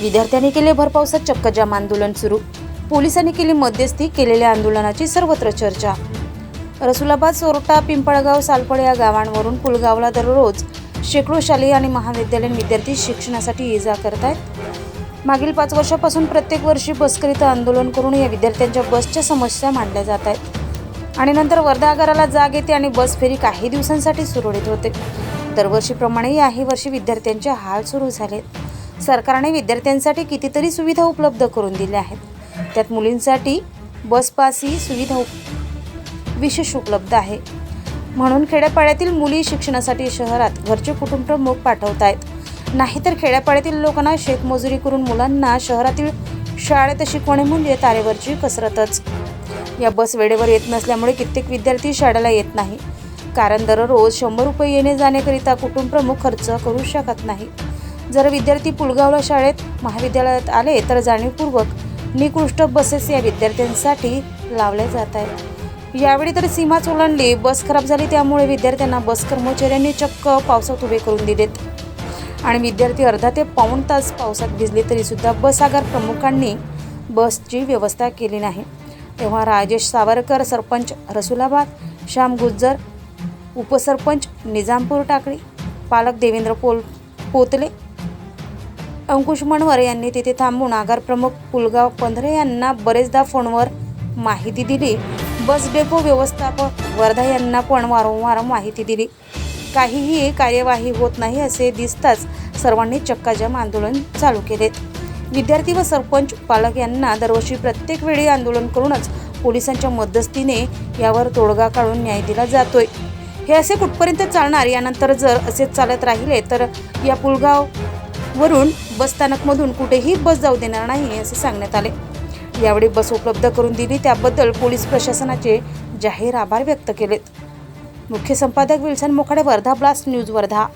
विद्यार्थ्यांनी केले भरपावसात चक्क जाम आंदोलन सुरू. पोलिसांनी केली मध्यस्थी केलेल्या आंदोलनाची सर्वत्र चर्चा. रसुलाबाद सोरटा पिंपळगाव सालपड या गावांवरून पुलगावला दररोज शेकडो शालेय आणि महाविद्यालयीन विद्यार्थी शिक्षणासाठी ये जा करत आहेत मागील पाच वर्षापासून प्रत्येक वर्षी बसकरिता आंदोलन करून या विद्यार्थ्यांच्या बसच्या समस्या मांडल्या जात आहेत आणि नंतर वर्धा आगाराला जाग येते आणि बस फेरी काही दिवसांसाठी सुरळीत होते. दरवर्षीप्रमाणे याही वर्षी विद्यार्थ्यांचे हाल सुरू झालेत. सरकारने विद्यार्थ्यांसाठी कितीतरी सुविधा उपलब्ध करून दिल्या आहेत. त्यात मुलींसाठी बस पास ही सुविधा उप- विशेष उपलब्ध आहे. म्हणून खेड्यापाड्यातील मुली शिक्षणासाठी शहरात घरचे कुटुंब प्रमुख पाठवत आहेत. नाहीतर खेड्यापाड्यातील लोकांना शेतमजुरी करून मुलांना शहरातील शाळेत शिकवणे म्हणजे तारेवरची कसरतच. या बस वेळेवर येत नसल्यामुळे कित्येक विद्यार्थी शाळेला येत नाही. कारण दररोज शंभर रुपये येणे जाण्याकरिता कुटुंबप्रमुख खर्च करू शकत नाही. जर विद्यार्थी पुलगावला शाळेत महाविद्यालयात आले तर जाणीवपूर्वक निकृष्ट बसेस या विद्यार्थ्यांसाठी लावल्या जात आहेत. यावेळी तर सीमाच ओलांडली बस खराब झाली त्यामुळे विद्यार्थ्यांना बस कर्मचाऱ्यांनी चक्क पावसात उभे करून दिलेत. आणि विद्यार्थी अर्धा ते पाऊण तास पावसात भिजले तरीसुद्धा बस आगार प्रमुखांनी बसची व्यवस्था केली नाही. तेव्हा राजेश सावरकर सरपंच रसुलाबाद श्याम गुज्जर उपसरपंच निजामपूर टाकळी पालक देवेंद्र पोल पोतले अंकुश मनवर यांनी तिथे थांबून आगार प्रमुख पुलगाव पंधरे यांना बरेचदा फोनवर माहिती दिली. बस डेपो व्यवस्थापक वर्धा यांना पण वारंवार माहिती दिली. काहीही कार्यवाही होत नाही असे दिसताच सर्वांनी चक्काजाम आंदोलन चालू केलेत विद्यार्थी व सरपंच पालक यांना दरवर्षी प्रत्येक वेळी आंदोलन करूनच पोलिसांच्या मध्यस्थीने यावर तोडगा काढून न्याय दिला जातोय. हे असे कुठपर्यंत चालणार? यानंतर जर असेच चालत राहिले तर या पुलगाव वरून बसस्थानकमधून कुठेही बस जाऊ देणार नाही असे सांगण्यात आले. यावेळी बस उपलब्ध करून दिली. त्याबद्दल पोलीस प्रशासनाचे जाहीर आभार व्यक्त केलेत. मुख्य संपादक Wilson Mokhade Wardha blast news Wardha.